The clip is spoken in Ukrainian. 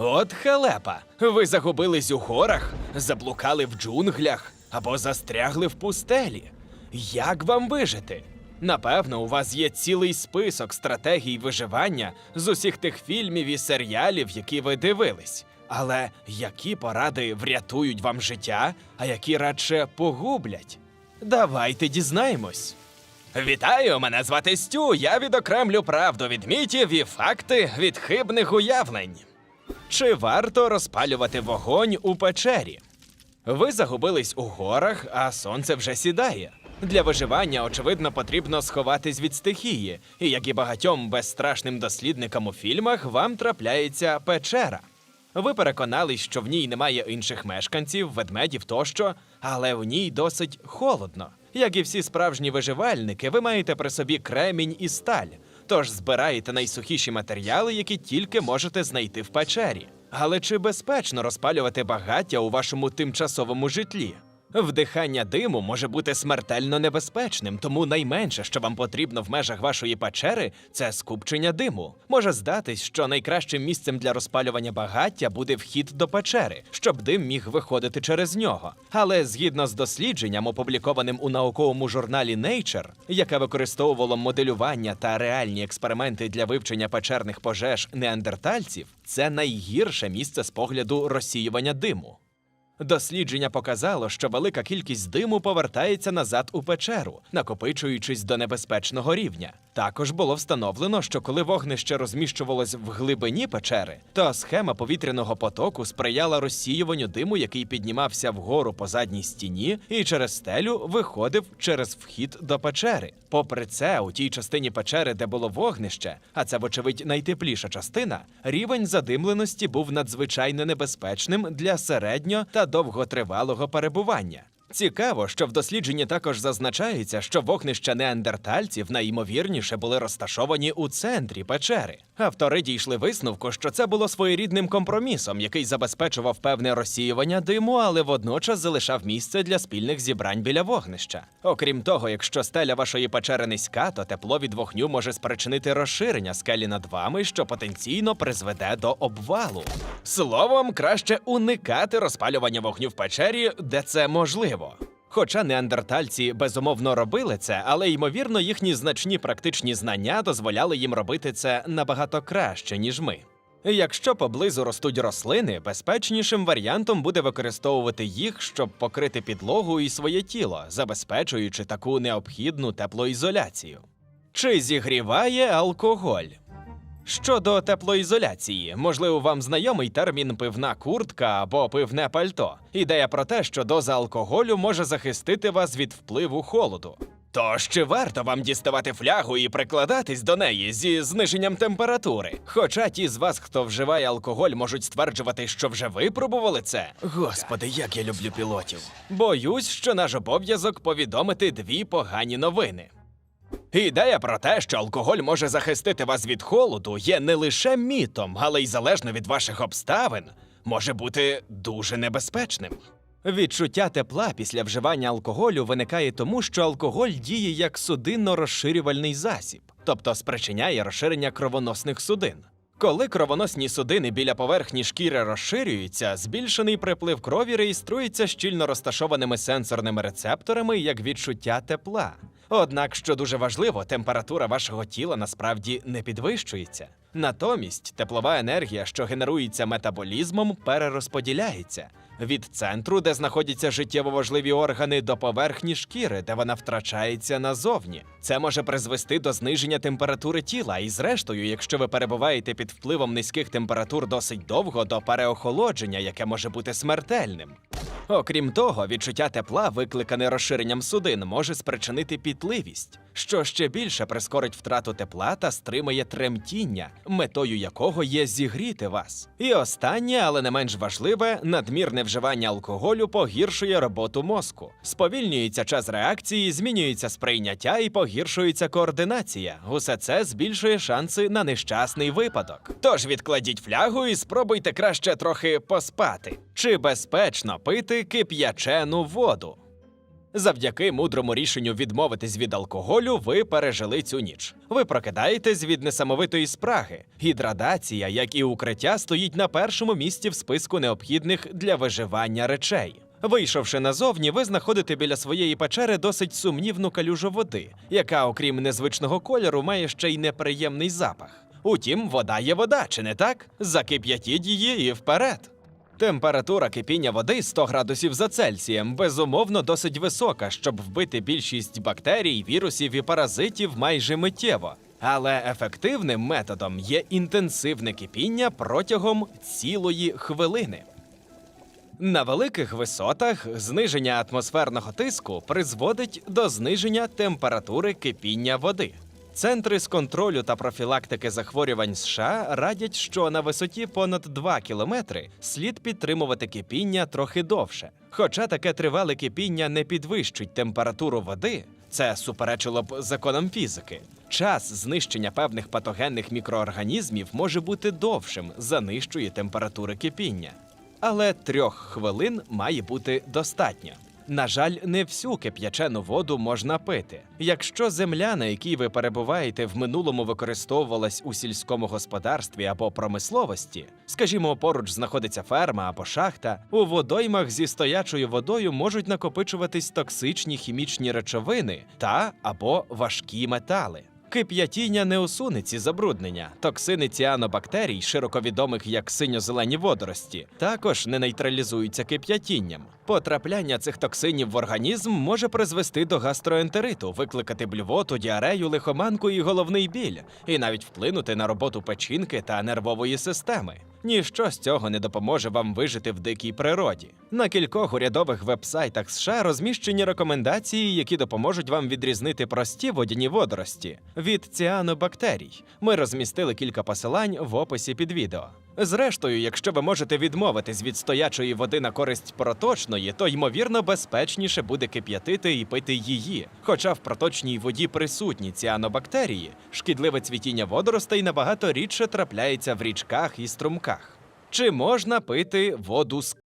От халепа. Ви загубились у горах, заблукали в джунглях або застрягли в пустелі. Як вам вижити? Напевно, у вас є цілий список стратегій виживання з усіх тих фільмів і серіалів, які ви дивились. Але які поради врятують вам життя, а які радше погублять? Давайте дізнаємось. Вітаю, мене звати Стю. Я відокремлю правду від мітів і факти від хибних уявлень. Чи варто розпалювати вогонь у печері? Ви загубились у горах, а сонце вже сідає. Для виживання, очевидно, потрібно сховатись від стихії, і як і багатьом безстрашним дослідникам у фільмах, вам трапляється печера. Ви переконались, що в ній немає інших мешканців, ведмедів тощо, але в ній досить холодно. Як і всі справжні виживальники, ви маєте при собі кремінь і сталь, тож збираєте найсухіші матеріали, які тільки можете знайти в печері. Але чи безпечно розпалювати багаття у вашому тимчасовому житлі? Вдихання диму може бути смертельно небезпечним, тому найменше, що вам потрібно в межах вашої печери, це скупчення диму. Може здатись, що найкращим місцем для розпалювання багаття буде вхід до печери, щоб дим міг виходити через нього. Але згідно з дослідженням, опублікованим у науковому журналі Nature, яке використовувало моделювання та реальні експерименти для вивчення печерних пожеж неандертальців, це найгірше місце з погляду розсіювання диму. Дослідження показало, що велика кількість диму повертається назад у печеру, накопичуючись до небезпечного рівня. Також було встановлено, що коли вогнище розміщувалось в глибині печери, то схема повітряного потоку сприяла розсіюванню диму, який піднімався вгору по задній стіні і через стелю виходив через вхід до печери. Попри це, у тій частині печери, де було вогнище, а це, вочевидь, найтепліша частина, рівень задимленості був надзвичайно небезпечним для середньо та довготривалого перебування. Цікаво, що в дослідженні також зазначається, що вогнища неандертальців найімовірніше були розташовані у центрі печери. Автори дійшли висновку, що це було своєрідним компромісом, який забезпечував певне розсіювання диму, але водночас залишав місце для спільних зібрань біля вогнища. Окрім того, якщо стеля вашої печери низька, то тепло від вогню може спричинити розширення скелі над вами, що потенційно призведе до обвалу. Словом, краще уникати розпалювання вогню в печері, де це можливо. Хоча неандертальці безумовно робили це, але ймовірно їхні значні практичні знання дозволяли їм робити це набагато краще, ніж ми. Якщо поблизу ростуть рослини, безпечнішим варіантом буде використовувати їх, щоб покрити підлогу і своє тіло, забезпечуючи таку необхідну теплоізоляцію. Чи зігріває алкоголь? Щодо теплоізоляції, можливо, вам знайомий термін пивна куртка або пивне пальто. Ідея про те, що доза алкоголю може захистити вас від впливу холоду. Тож чи варто вам діставати флягу і прикладатись до неї зі зниженням температури? Хоча ті з вас, хто вживає алкоголь, можуть стверджувати, що вже випробували це. Господи, як я люблю пілотів. Боюсь, що наш обов'язок повідомити дві погані новини. Ідея про те, що алкоголь може захистити вас від холоду, є не лише мітом, але й залежно від ваших обставин, може бути дуже небезпечним. Відчуття тепла після вживання алкоголю виникає тому, що алкоголь діє як судинно-розширювальний засіб, тобто спричиняє розширення кровоносних судин. Коли кровоносні судини біля поверхні шкіри розширюються, збільшений приплив крові реєструється щільно розташованими сенсорними рецепторами як відчуття тепла. Однак, що дуже важливо, температура вашого тіла насправді не підвищується. Натомість теплова енергія, що генерується метаболізмом, перерозподіляється від центру, де знаходяться життєво важливі органи, до поверхні шкіри, де вона втрачається назовні. Це може призвести до зниження температури тіла, і зрештою, якщо ви перебуваєте під впливом низьких температур досить довго, до переохолодження, яке може бути смертельним. Окрім того, відчуття тепла, викликане розширенням судин, може спричинити пітливість, що ще більше прискорить втрату тепла та стримає тремтіння, метою якого є зігріти вас. І останнє, але не менш важливе, надмірне вживання алкоголю погіршує роботу мозку. Сповільнюється час реакції, змінюється сприйняття і погіршується координація. Усе це збільшує шанси на нещасний випадок. Тож відкладіть флягу і спробуйте краще трохи поспати. Чи безпечно кип'ячену воду? Завдяки мудрому рішенню відмовитись від алкоголю, ви пережили цю ніч. Ви прокидаєтесь від несамовитої спраги. Гідрадація, як і укриття, стоїть на першому місці в списку необхідних для виживання речей. Вийшовши назовні, ви знаходите біля своєї печери досить сумнівну калюжу води, яка, окрім незвичного кольору, має ще й неприємний запах. Утім, вода є вода, чи не так? Закип'ятіть її і вперед. Температура кипіння води 100 градусів за Цельсієм безумовно досить висока, щоб вбити більшість бактерій, вірусів і паразитів майже миттєво. Але ефективним методом є інтенсивне кипіння протягом цілої хвилини. На великих висотах зниження атмосферного тиску призводить до зниження температури кипіння води. Центри з контролю та профілактики захворювань США радять, що на висоті понад 2 кілометри слід підтримувати кипіння трохи довше. Хоча таке тривале кипіння не підвищить температуру води, це суперечило б законам фізики. Час знищення певних патогенних мікроорганізмів може бути довшим за нижчої температури кипіння але трьох хвилин має бути достатньо. На жаль, не всю кип'ячену воду можна пити. Якщо земля, на якій ви перебуваєте, в минулому використовувалась у сільському господарстві або промисловості, скажімо, поруч знаходиться ферма або шахта, у водоймах зі стоячою водою можуть накопичуватись токсичні хімічні речовини та або важкі метали. Кип'ятіння не усуне ці забруднення. Токсини ціанобактерій, широко відомих як синьо-зелені водорості, також не нейтралізуються кип'ятінням. Потрапляння цих токсинів в організм може призвести до гастроентериту, викликати блювоту, діарею, лихоманку і головний біль, і навіть вплинути на роботу печінки та нервової системи. Ніщо з цього не допоможе вам вижити в дикій природі. На кількох урядових вебсайтах США розміщені рекомендації, які допоможуть вам відрізнити прості водяні водорості від ціанобактерій. Ми розмістили кілька посилань в описі під відео. Зрештою, якщо ви можете відмовитись від стоячої води на користь проточної, то ймовірно безпечніше буде кип'ятити і пити її. Хоча в проточній воді присутні ціанобактерії, шкідливе цвітіння водоростей набагато рідше трапляється в річках і струмках. Чи можна пити воду з